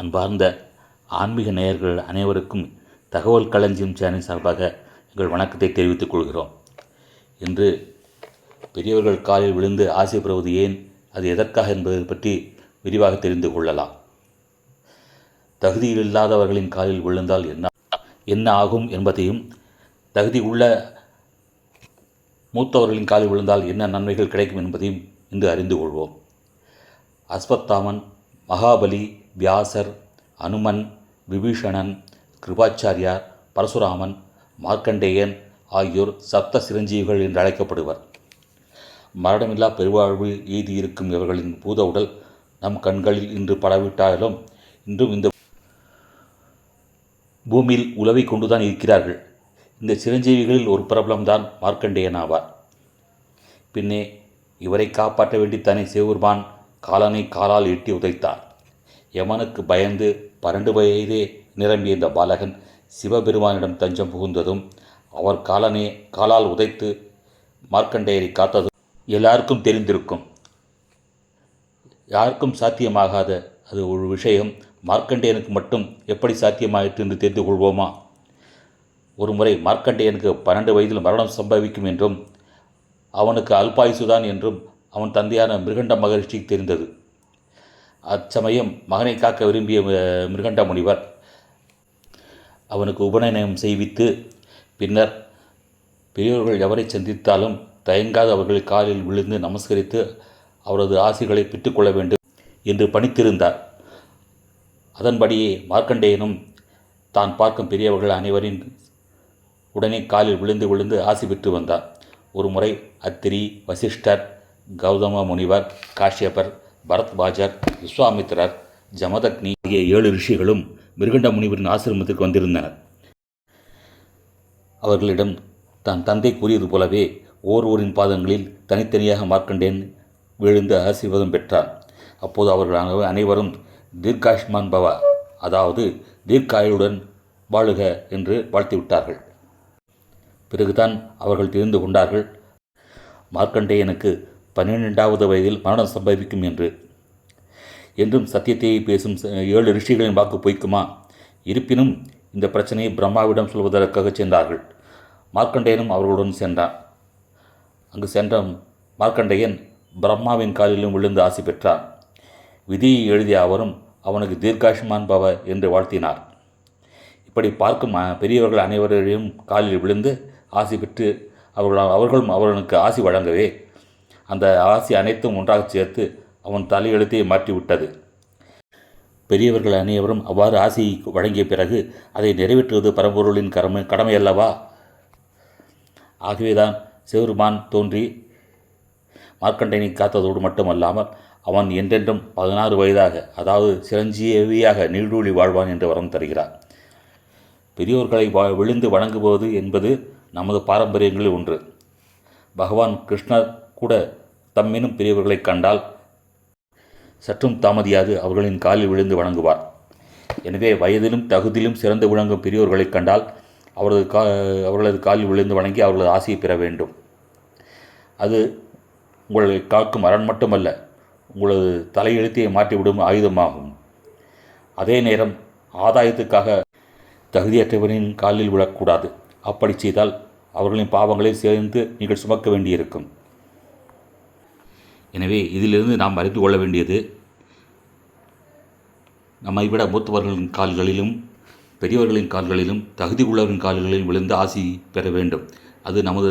அன்பார்ந்த ஆன்மீக நேயர்கள் அனைவருக்கும் தகவல் களஞ்சியம் சேனல் சார்பாக எங்கள் வணக்கத்தை தெரிவித்துக் கொள்கிறோம். இன்று பெரியவர்கள் காலில் விழுந்து ஆசை பெறுவது ஏன்? அது எதற்காக என்பதை பற்றி விரிவாக தெரிந்து கொள்ளலாம். தகுதியில் இல்லாதவர்களின் காலில் விழுந்தால் என்ன? என்ன ஆகும் என்பதையும் தகுதி உள்ள மூத்தவர்களின் காலில் விழுந்தால் என்ன நன்மைகள் கிடைக்கும் என்பதையும் இன்று அறிந்து கொள்வோம். அஸ்வத்தாமன் மகாபலி வியாசர் அனுமன் விபீஷணன் கிருபாச்சாரியார் பரசுராமன் மார்க்கண்டேயன் ஆகியோர் சப்த சிரஞ்சீவிகள் என்று அழைக்கப்படுவர். மரணமில்லா பெருவாழ்வு எய்தியிருக்கும் இவர்களின் பூத உடல் நம் கண்களில் இன்று படவிட்டாலும் இன்றும் இந்த பூமியில் உலவிக் கொண்டுதான் இருக்கிறார்கள். இந்த சிரஞ்சீவிகளில் ஒரு பிரபலம்தான் மார்க்கண்டேயன் ஆவார். பின்னே இவரை காப்பாற்ற வேண்டி தனி சிவபெருமான் காலனை காலால் எட்டி உதைத்தார். யமனுக்கு பயந்து பன்னெண்டு வயதே நிரம்பிய இந்த பாலகன் சிவபெருமானிடம் தஞ்சம் புகுந்ததும் அவர் காலனே காலால் உதைத்து மார்க்கண்டேயரை காத்ததும் எல்லாருக்கும் தெரிந்திருக்கும். யாருக்கும் சாத்தியமாகாத அது ஒரு விஷயம் மார்க்கண்டேயனுக்கு மட்டும் எப்படி சாத்தியமாயிற்று என்று தெரிந்து கொள்வோமா? ஒரு முறை மார்க்கண்டேயனுக்கு பன்னெண்டு வயதில் மரணம் சம்பவிக்கும் என்றும் அவனுக்கு அல்பாயுசுதான் என்றும் அவன் தந்தையான மிருகண்ட மகரிஷிக்கு தெரிந்தது. அச்சமயம் மகனை காக்க விரும்பிய மிருகண்ட முனிவர் அவனுக்கு உபநயனம் செய்வித்து பின்னர் பெரியவர்கள் எவரை சந்தித்தாலும் தயங்காது அவர்கள் காலில் விழுந்து நமஸ்கரித்து அவரது ஆசிகளை பெற்றுக்கொள்ள வேண்டும் என்று பணித்திருந்தார். அதன்படியே மார்க்கண்டேயனும் தான் பார்க்கும் பெரியவர்கள் அனைவரின் உடனே காலில் விழுந்து விழுந்து ஆசி பெற்று வந்தார். ஒரு முறை அத்திரி வசிஷ்டர் கௌதம முனிவர் காஷ்யபர் பரத்வாஜர் விஸ்வாமித்திரர் ஜமதக்னி ஆகிய ஏழு ரிஷிகளும் மிருகண்ட முனிவரின் ஆசிரமத்திற்கு வந்திருந்தனர். அவர்களிடம் தன் தந்தை கூறியது போலவே ஓர்வரின் பாதங்களில் தனித்தனியாக மார்க்கண்டேன் விழுந்து ஆசீர்வாதம் பெற்றார் அப்போது அவர்கள் அனைவரும் தீர்காஷ்மான் பவா அதாவது தீர்க்காயுடன் வாழுக என்று வாழ்த்திவிட்டார்கள். பிறகுதான் அவர்கள் தெரிந்து கொண்டார்கள் மார்க்கண்டேயனுக்கு பன்னிரெண்டாவது வயதில் மரணம் சம்பவிக்கும் என்று. என்றும் சத்தியத்தை பேசும் ஏழு ரிஷிகளின் வாக்கு பொய்க்குமா? இருப்பினும் இந்த பிரச்சனையை பிரம்மாவிடம் சொல்வதற்காக சென்றார்கள். மார்க்கண்டேயனும் அவர்களுடன் சென்றான். அங்கு சென்ற மார்க்கண்டேயன் பிரம்மாவின் காலிலும் விழுந்து ஆசி பெற்றார் விதியை எழுதிய அவரும் அவனுக்கு தீர்காஷ்மான் பவ என்று வாழ்த்தினார். இப்படி பார்க்கும் பெரியவர்கள் அனைவரையும் காலில் விழுந்து ஆசி பெற்று அவர்கள் அவர்களும் அவர்களுக்கு ஆசி வழங்கவே அந்த ஆசி அனைத்தும் ஒன்றாக சேர்த்து அவன் தலையெழுத்தை மாற்றிவிட்டது. பெரியவர்கள் அனைவரும் அவ்வாறு ஆசி வழங்கிய பிறகு அதை நிறைவேற்றுவது பரம்பொருளின் கடமை கடமை அல்லவா ஆகவேதான் சிவருமான் தோன்றி மார்க்கண்டனை காத்ததோடு மட்டுமல்லாமல் அவன் என்றென்றும் பதினாறு வயதாக அதாவது சிரஞ்சீவியாக நீடூழி வாழ்வான் என்று வரம் தருகிறார். பெரியோர்களை வா- விழுந்து வணங்குவது என்பது நமது பாரம்பரியங்களில் ஒன்று. பகவான் கிருஷ்ணர் கூட தம்மினும் பெரியவர்களைக் கண்டால் சற்றும் தாமதியாது அவர்களின் காலில் விழுந்து வணங்குவார். எனவே வயதிலும் தகுதியிலும் சிறந்து விளங்கும் பெரியோர்களைக் கண்டால் அவரது கா அவர்களது காலில் விழுந்து வணங்கி அவர்களது ஆசையை பெற வேண்டும். அது உங்களை காக்கும் அரண் மட்டுமல்ல உங்களது தலையெழுத்தையை மாற்றிவிடும் ஆயுதமாகும். அதே நேரம் ஆதாயத்துக்காக தகுதியற்றவரின் காலில் விழக்கூடாது. அப்படி செய்தால் அவர்களின் பாவங்களை சேர்ந்து நீங்கள் சுமக்க வேண்டியிருக்கும். எனவே இதிலிருந்து நாம் அறிந்து கொள்ள வேண்டியது நம்மை விட மூத்தவர்களின் கால்களிலும் பெரியவர்களின் கால்களிலும் தகுதி உள்ளவரின் கால்களிலும் விழுந்து ஆசி பெற வேண்டும். அது நமது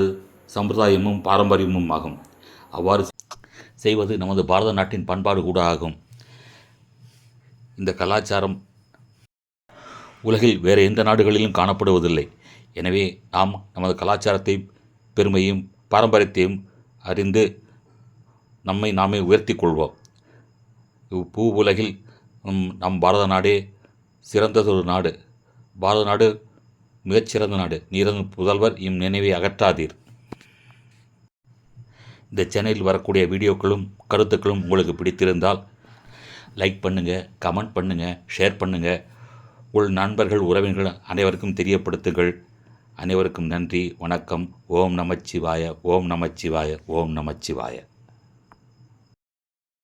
சம்பிரதாயமும் பாரம்பரியமும் ஆகும். அவ்வாறு செய்வது நமது பாரத நாட்டின் பண்பாடு கூட ஆகும். இந்த கலாச்சாரம் உலகில் வேறு எந்த நாடுகளிலும் காணப்படுவதில்லை. எனவே நாம் நமது கலாச்சாரத்தை பெருமையும் பாரம்பரியத்தையும் அறிந்து நம்மை நாமே உயர்த்தி கொள்வோம் பூ உலகில் நம் நம் பாரத நாடே சிறந்ததொரு நாடு. பாரத நாடு மிகச்சிறந்த நாடு. நீரன் புதல்வர் இம் நினைவை அகற்றாதீர். இந்த சேனலில் வரக்கூடிய வீடியோக்களும் கருத்துக்களும் உங்களுக்கு பிடித்திருந்தால் லைக் பண்ணுங்கள் கமெண்ட் பண்ணுங்கள் ஷேர் பண்ணுங்கள் உங்கள் நண்பர்கள் உறவினர்கள் அனைவருக்கும் தெரியப்படுத்துங்கள். அனைவருக்கும் நன்றி வணக்கம். ஓம் நமச்சிவாய ஓம் நமச்சிவாய ஓம் நமச்சிவாய.